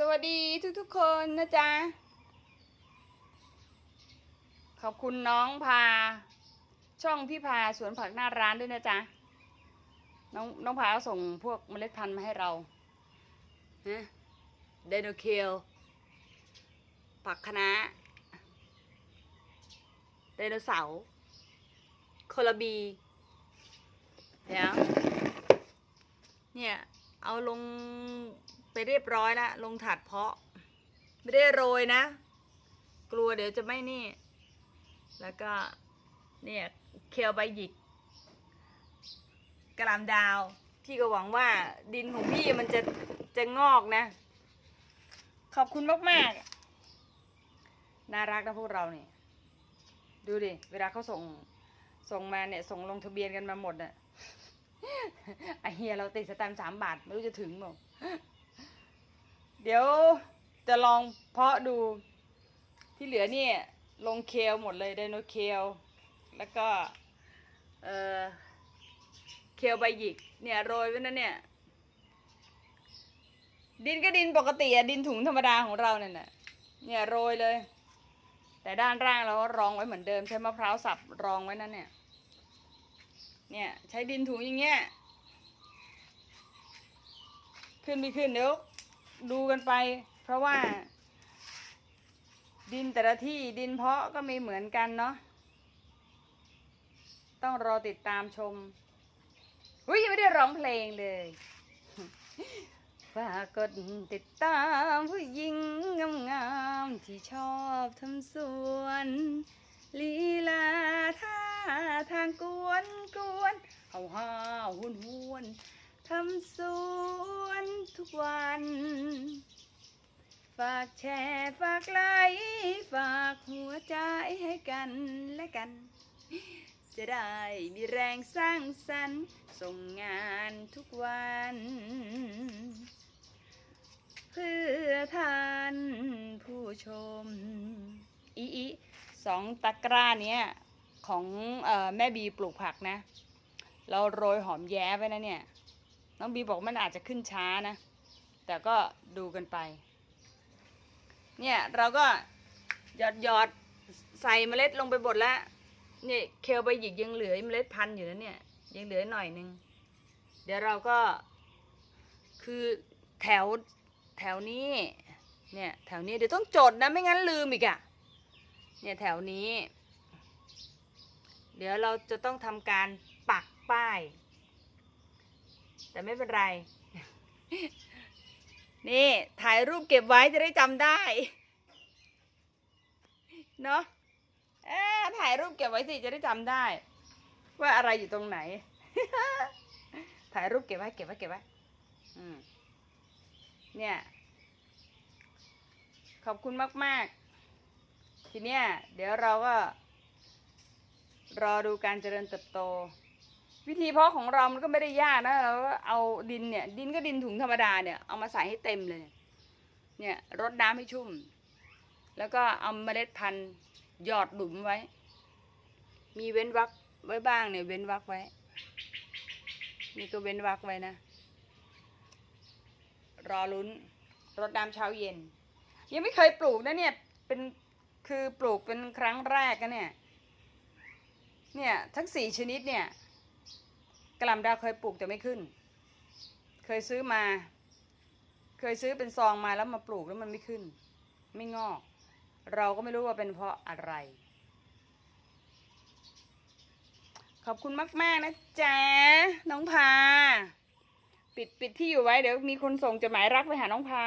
สวัสดีทุกๆคนนะจ๊ะ ขอบคุณน้องพา ช่องพี่พาสวนผักหน้าร้านด้วยนะจ๊ะ น้องน้องพาส่งพวกเมล็ดพันธุ์มาให้เราฮะไดโนเคลผักคะน้าไดโนเสาร์โคลาบี เดี๋ยว เนี่ย เอาลง ไปเรียบร้อยแล้วลงถาดเพาะ ไม่ได้โรยนะ กลัวเดี๋ยวจะไม่นี่ แล้วก็เนี่ยเคลใบหยิกกระลำดาว พี่ก็หวังว่าดินของพี่มันจะจะงอกนะ ขอบคุณมากๆ น่ารักนะพวกเราเนี่ยดูดิ เวลาเขาส่งส่งมาเนี่ย ส่งลงทะเบียนกันมาหมดน่ะไอเฮียเราติดสแตมสามบาท ไม่รู้จะถึงบอก เดี๋ยวจะลองเพาะดูที่เหลือเนี่ยลงเคลหมดเลยไดโนเคลแล้วก็เออเคลใบหยิกเนี่ยโรยไว้นะเนี่ย ดินก็ดินปกติอะดินถุงธรรมดาของเราเนี่ยนะเนี่ยโรยเลย แต่ด้านล่างเราก็รองไว้เหมือนเดิมใช้มะพร้าวสับรองไว้นั่นเนี่ย เนี่ยใช้ดินถุงอย่างเงี้ยขึ้นไม่ขึ้นเดี๋ยว ดูกันไป เพราะว่า ดินแต่ละที่ดินเพาะก็ไม่เหมือนกันเนาะต้องรอติดตามชมอุ้ยยังไม่ได้ร้องเพลงเลยฝากกดติดตามผู้หญิงงามๆที่ชอบทำสวนลีลาท่าทางกวนกวนเฮาฮาหุนหวน ทำสวนทุกวัน ฝากแชร์ฝากไลค์ฝากหัวใจให้กันและกัน จะได้มีแรงสร้างสรรค์ส่งงานทุกวัน เพื่อท่านผู้ชม อีอีสองตะกร้าเนี้ยของอแม่บีปลูกผักนะ เราโรยหอมแย้ไว้นะเนี่ย น้องบีบอกมันอาจจะขึ้นช้านะ แต่ก็ดูกันไป เนี่ยเราก็หยอดหยอดใส่เมล็ดลงไปบดแล้วเนี่ยเคลใบหยิกยังเหลือเมล็ดพันธุ์อยู่นะเนี่ยยังเหลือหน่อยนึง เดี๋ยวเราก็คือแถวแถวนี้เนี่ยแถวนี้เดี๋ยวต้องจดนะไม่งั้นลืมอีกอะ่ะเนี่ยแถวนี้ เดี๋ยวเราจะต้องทำการปักป้าย แต่ไม่เป็นไร นี่ถ่ายรูปเก็บไว้จะได้จำได้ เนาะเอ๊ถ่ายรูปเก็บไว้สิจะได้จำได้ ว่าอะไรอยู่ตรงไหน ถ่ายรูปเก็บไว้เก็บไว้เก็บไว้เนี่ย ขอบคุณมาก ๆ ทีเนี้ยเดี๋ยวเราก็รอดูการเจริญเติบโต วิธีเพาะของเรามันก็ไม่ได้ยากนะเราก็เอาดินเนี่ย ดินก็ดินถุงธรรมดาเนี่ยเอามาใส่ให้เต็มเลย เนี่ยรดน้ำให้ชุ่ม แล้วก็เอาเมล็ดพันธุ์หยอดหลุมไว้ มีเว้นวักไว้บ้างเนี่ยเว้นวักไว้ นี่ก็เว้นวักไว้นะ รอลุ้นรดน้ำเช้าเย็น ยังไม่เคยปลูกนะเนี่ยเป็นคือปลูกเป็นครั้งแรกนะเนี่ย เนี่ยทั้งสี่ชนิดเนี่ย กระหลำดาวเคยปลูกแต่ไม่ขึ้น เคยซื้อมา เคยซื้อเป็นซองมาแล้วมาปลูกแล้วมันไม่ขึ้น ไม่งอก เราก็ไม่รู้ว่าเป็นเพราะอะไร ขอบคุณมาก ๆ นะจ๊ะ น้องพา ปิดปิดที่อยู่ไว้เดี๋ยวมีคนส่งจดหมายรักไปหาน้องพา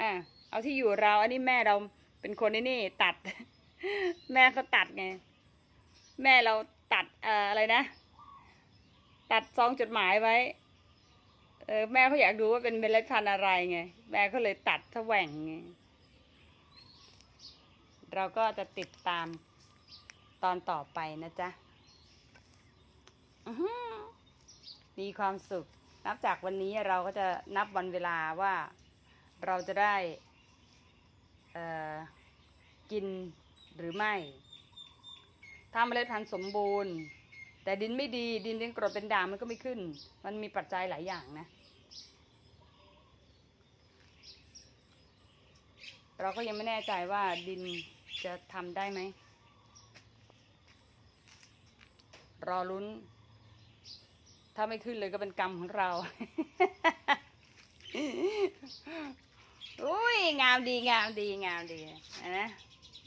อะเอาที่อยู่เราอันนี้แม่เราเป็นคนนี่นี่ตัด แม่เขาตัดไง แม่เราตัดเอ่ออะไรนะ ตัดซองจดหมายไว้ เออแม่เขาอยากดูว่าเป็นเมล็ดพันธุ์อะไรไง แม่ก็เลยตัดถแหว่งไง เราก็จะติดตามตอนต่อไปนะจ๊ะอื้อหือมีความสุข นับจากวันนี้เราก็จะนับวันเวลาว่าเราจะได้อ่อกินหรือไม่ ถ้าเมล็ดพันธุ์สมบูรณ์ แต่ดินไม่ดีดินเป็นกรดเป็นด่างมันก็ไม่ขึ้น มันมีปัจจัยหลายอย่างนะ เราก็ยังไม่แน่ใจว่าดินจะทำได้ไหม รอลุ้น ถ้าไม่ขึ้นเลยก็เป็นกรรมของเราอุ้ยงามดีงามดีงามดีนะ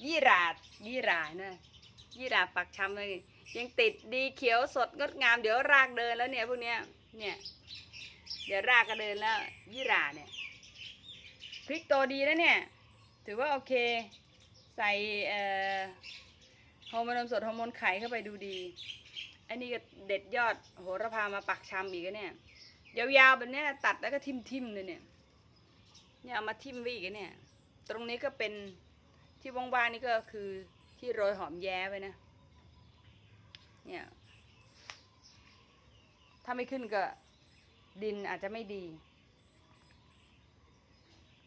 ยี่ราดยี่ราเนะยี่ราปักชำเลย ยังติดดีเขียวสดงดงาม เดี๋ยวรากเดินแล้วเนี่ยพวกเนี้ยเนี่ย เดี๋ยวรากก็เดินแล้วยี่ราเนี่ยพริกโตดีแล้วเนี่ย ถือว่าโอเค ใส่เอ่อฮอร์โมนนมสดฮอร์โมนไข่เข้าไปดูดีอันนี้ก็เด็ดยอดโหระพามาปักชำอีกแล้วเนี่ยยาวๆแบบเนี้ยตัดแล้วก็ทิ่มๆเลยเนี่ยเนี่ยเอามาทิมไว้อีกแล้วเนี่ย ตรงนี้ก็เป็นที่ว่างๆนี่ก็คือที่โรยหอมแย้ไว้นะ เนี่ย ถ้าไม่ขึ้นก็ดินอาจจะไม่ดี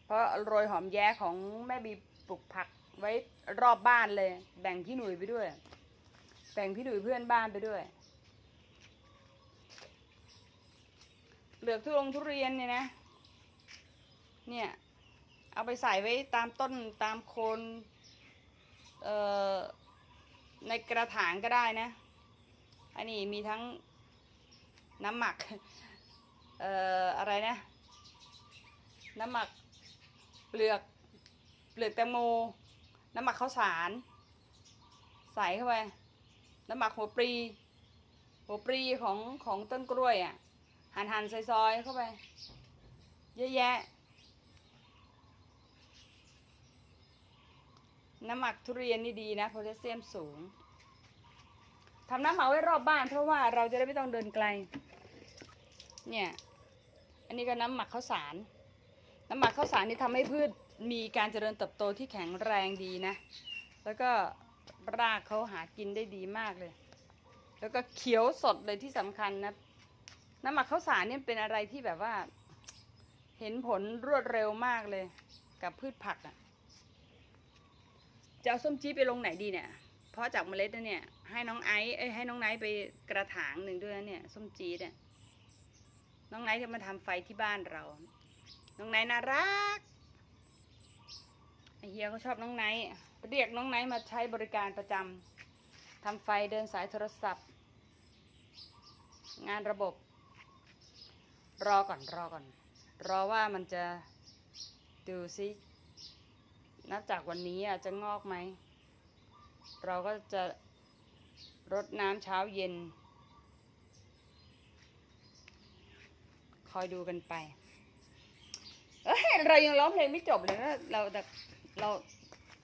เพราะโรยหอมแย้ของแม่บีปลูกผักไว้รอบบ้านเลย แบ่งพี่หนุ่ยไปด้วย แบ่งพี่หนุ่ยเพื่อนบ้านไปด้วย เหลือกทุรงทุเรียนเนี่ยนะ เนี่ย เอาไปใส่ไว้ตามต้นตามโคน เอ่อ ในกระถางก็ได้นะ อันนี้มีทั้งน้ำหมัก เอ่อ อะไรนะ น้ำหมักเปลือก เปลือกแตงโม น้ำหมักข้าวสาร ใส่เข้าไป น้ำหมักหัวปรีหัวปรีของของต้นกล้วยอะ หั่นหั่นซอยๆเข้าไป เยอะแยะ น้ำหมักทุเรียนนี่ดีนะโพแทสเซียมสูง ทำน้ำหมักไว้รอบบ้าน เพราะว่าเราจะได้ไม่ต้องเดินไกล เนี่ย อันนี้ก็น้ำหมักข้าวสาร น้ำหมักข้าวสารนี่ทำให้พืชมีการเจริญเติบโตที่แข็งแรงดีนะ แล้วก็รากเขาหากินได้ดีมากเลย แล้วก็เขียวสดเลยที่สำคัญนะ น้ำหมักข้าวสารเนี่ยเป็นอะไรที่แบบว่า เห็นผลรวดเร็วมากเลย กับพืชผักอะ่ะจะเอาส้มจี๊ดไปลงไหนดีเนี่ย เพราะจากเมล็ดนะเนี่ย ให้น้องไอซ์เอ้ยให้น้องไนท์ไปกระถางหนึ่งด้วยนะเนี่ยส้มจี๊ดเนี่ยน้องไนท์จะมาทำไฟที่บ้านเรา น้องไนท์น่ารักไอเฮียก็ชอบน้องไนท์เรียกน้องไนท์มาใช้บริการประจำทำไฟเดินสายโทรศัพท์ งานระบบ รอก่อนรอก่อน รอว่ามันจะดูซินับจากวันนี้อะจะงอกไหม เราก็จะรดน้ำเช้าเย็น คอยดูกันไป เอ้ยเรายังร้องเพลงไม่จบเลยนะเราแต่เรา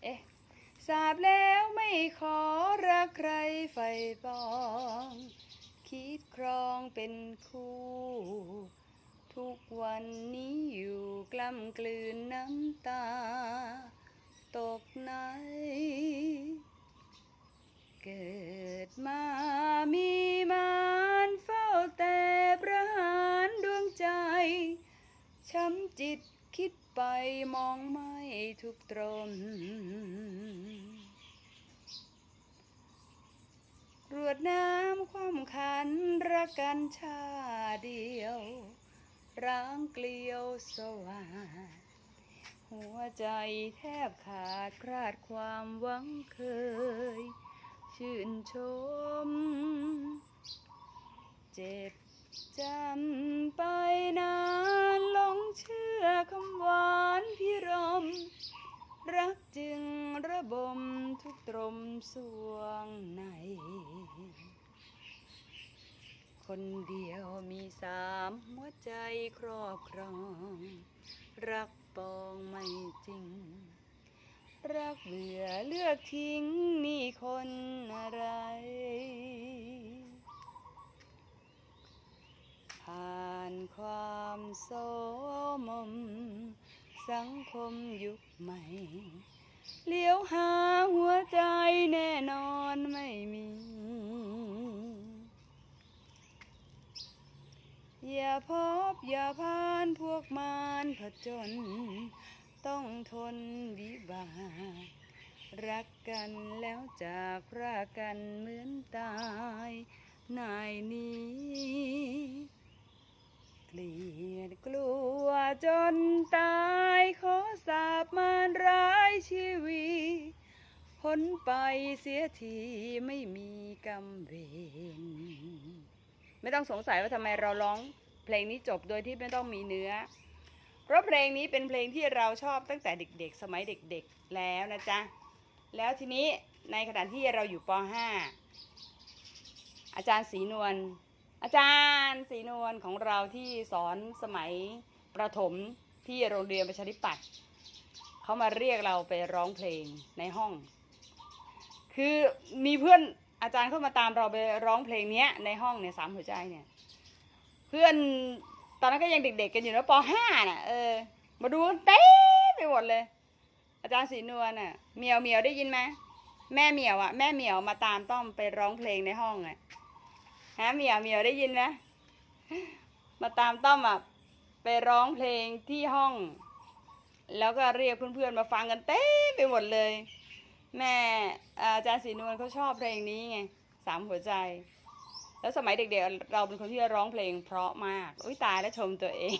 เอ๊ะทราบแล้วไม่ขอรักใครไฟปอง คิดครองเป็นคู่ ทุกวันนี้อยู่กล้ำกลืนน้ำตา ตกไหน เกิดมามีมารเฝ้าแต่ประหารดวงใจ ช้ำจิตคิดไปมองไม่ทุกตรม รวดน้ำความขันรักกันชาเดียว ร้างเกลียวสว่างหัวใจแทบขาดคลาดความหวังเคย ชื่นชม เจ็บจำไปนานหลงเชื่อคำหวานพิรม รักจึงระบมทุกตรมสวงในคนเดียวมีสามหัวใจครอบครอง รักปองไม่จริง รักเบื่อเลือกทิ้งนี่คนอะไร ผ่านความโสมม สังคมยุคใหม่ เลี้ยวหาหัวใจแน่นอนไม่มี อย่าพบอย่าพานพวกมารผจญ ต้องทนวิบากรักกันแล้วจากพรากกันเหมือนตายนายนี้ เกลียดกลัวจนตายขอสาบมารร้ายชีวีพ้นไปเสียทีไม่มีกรรมเวรไม่ต้องสงสัยว่าทำไมเราร้อง เพลงนี้จบโดยที่ไม่ต้องมีเนื้อ เพราะเพลงนี้เป็นเพลงที่เราชอบตั้งแต่เด็กๆ สมัยเด็กๆแล้วนะจ๊ะ แล้วทีนี้ในขณะที่เราอยู่ป .5 อาจารย์ศรีนวล อาจารย์ศรีนวลของเราที่สอนสมัยประถมที่โรงเรียนประชาธิปัตย์เขามาเรียกเราไปร้องเพลงในห้อง คือมีเพื่อนอาจารย์เข้ามาตามเราไปร้องเพลงเนี้ยในห้องเนี่ยสามหัวใจเนี่ย เพื่อน ตอนนั้นก็ยังเด็กๆกันอยู่นะป .5 น่ะเออมาดูเต้ไปหมดเลย อาจารย์ศรีนวลน่ะเหมียวเหมียวได้ยินไหมแม่เหมียวอะแม่เหมียวมาตามต้อมไปร้องเพลงในห้องอะฮะเหมียวเหมียวได้ยินไหมมาตามต้อมอะไปร้องเพลงที่ห้อง แล้วก็เรียกเพื่อนๆมาฟังกันเต้ไปหมดเลย แม่อาจารย์ศรีนวลเขาชอบเพลงนี้ไงสามหัวใจ แล้วสมัยเด็กๆ เราเป็นคนที่ร้องเพลงเพราะมาก อุ้ยตายแล้วชมตัวเอง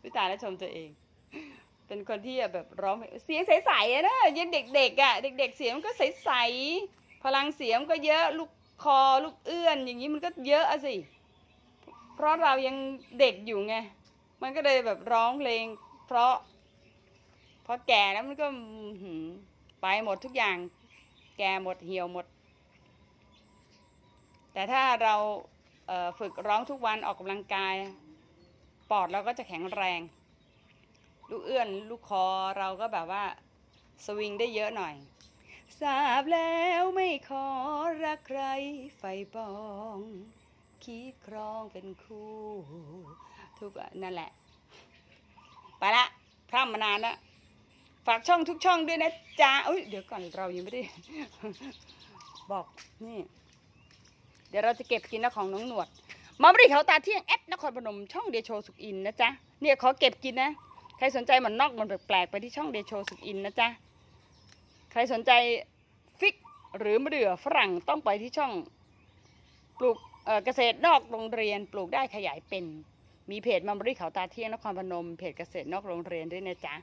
อุ้ยตายแล้วชมตัวเอง เป็นคนที่แบบร้องเสียงใสๆอะนะยังเด็กๆอะ เด็ก ๆ เสียงมันก็ใสๆพลังเสียงก็เยอะลูกคอลูกเอื้อน อย่างนี้มันก็เยอะอะสิ เพราะเรายังเด็กอยู่ไง มันก็เลยแบบร้องเพลง เพราะพอแก่แล้วมันก็ไปหมดทุกอย่าง แก่หมดเหี่ยวหมด แต่ถ้าเราเฝึกร้องทุกวันออกกำลังกาย ปอดเราก็จะแข็งแรง ลูกเอื้อนลูกคอเราก็แบบว่าสวิงได้เยอะหน่อยทราบแล้วไม่ขอรักใครไฟปอง คิดครองเป็นคู่ ทุกนั่นแหละ ไปละพร่ำมานานล้วฝากช่องทุกช่องด้วยนะจ๊ะอุ้ยเดี๋ยวก่อนเรายังไม่ได้ บอกนี่ เดี๋ยวเราจะเก็บกินนะของน้องหนวดมาบริเขาตาเที่ยงแอดนครพนมช่องเดโชสุกอินนะจ๊ะเนี่ยขอเก็บกินนะ ใครสนใจมันนอกมันแปลกๆไปที่ช่องเดโชสุกอินนะจ๊ะใครสนใจฟิกหรือมะเดื่อฝรั่งต้องไปที่ช่องปลูกเอ่อเกษตรนอกโรงเรียนปลูกได้ขยายเป็น มีเพจมาบริเขาตาเที่ยงนครพนมเพจเกษตรนอกโรงเรียนด้วยนะจ๊ะ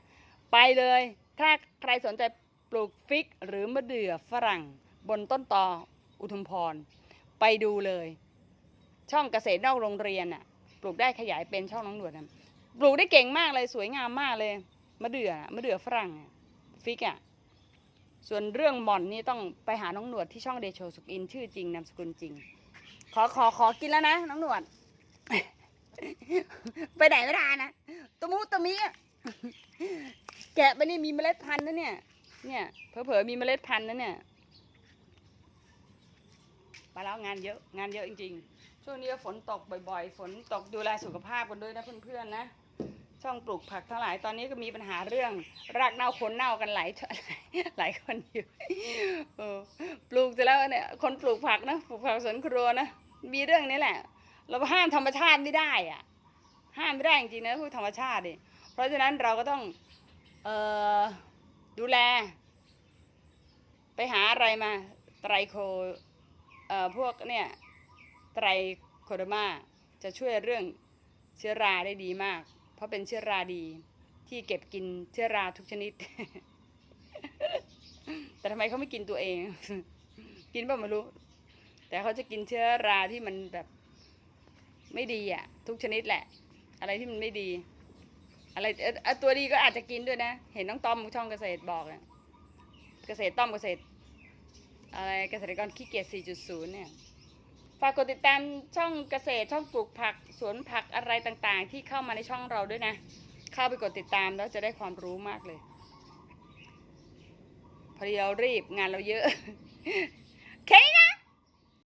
ไปเลย ถ้าใครสนใจปลูกฟิกหรือมะเดื่อฝรั่งบนต้นตออุทุมพร ไปดูเลย ช่องเกษตรนอกโรงเรียนน่ะ ปลูกได้ขยายเป็นช่องน้องหนวดนะปลูกได้เก่งมากเลยสวยงามมากเลยมะเดื่อน่ะมะเดื่อฝรั่งฟิกอะส่วนเรื่องหม่อนนี่ต้องไปหาน้องหนวดที่ช่องเดโชสุกอินชื่อจริงนามสกุลจริง ขอขอขอกินแล้วนะน้องหนวด ไปไหนไม่ได้นะตะมุตะมิแกะไปนี่มีเมล็ดพันธุ์นะเนี่ย เนี่ยเผลอๆมีเมล็ดพันธุ์นะเนี่ย ไปแล้วงานเยอะงานเยอะจริง ๆ ช่วงนี้ฝนตกบ่อย ๆ ฝนตกดูแลสุขภาพกันด้วยนะเพื่อนๆนะช่องปลูกผักทั้งหลายตอนนี้ก็มีปัญหาเรื่อง รากเน่าคนเน่ากันหลายหลายคนอยู่อปลูกเสร็จแล้วเนี่ยคนปลูกผักนะปลูกผักสวนครัวนะมีเรื่องนี้แหละ เราห้ามธรรมชาติไม่ได้อะห้ามไม่ได้จริงๆนะพวกธรรมชาติดิเพราะฉะนั้นเราก็ต้องเอ่อดูแล ไปหาอะไรมาไตรโค พวกเนี่ยไตรโคดมาจะช่วยเรื่องเชื้อราได้ดีมาก เพราะเป็นเชื้อราดีที่เก็บกินเชื้อราทุกชนิด แต่ทำไมเขาไม่กินตัวเอง กินป่ะไม่รู้ แต่เขาจะกินเชื้อราที่มันแบบไม่ดีอะ ทุกชนิดแหละ อะไรที่มันไม่ดี อะไรเออตัวดีก็อาจจะกินด้วยนะ เห็นน้องต้อมช่องเกษตรบอกอะเกษตรต้อมเกษตร อะไรเกษตรกรขี้เกียจ 4.0 เนี่ย ฝากกดติดตามช่องเกษตรช่องปลูกผักสวนผักอะไรต่างๆ ที่เข้ามาในช่องเราด้วยนะ เข้าไปกดติดตามแล้วจะได้ความรู้มากเลย พอดีเรารีบงานเราเยอะ แค่นี้นะ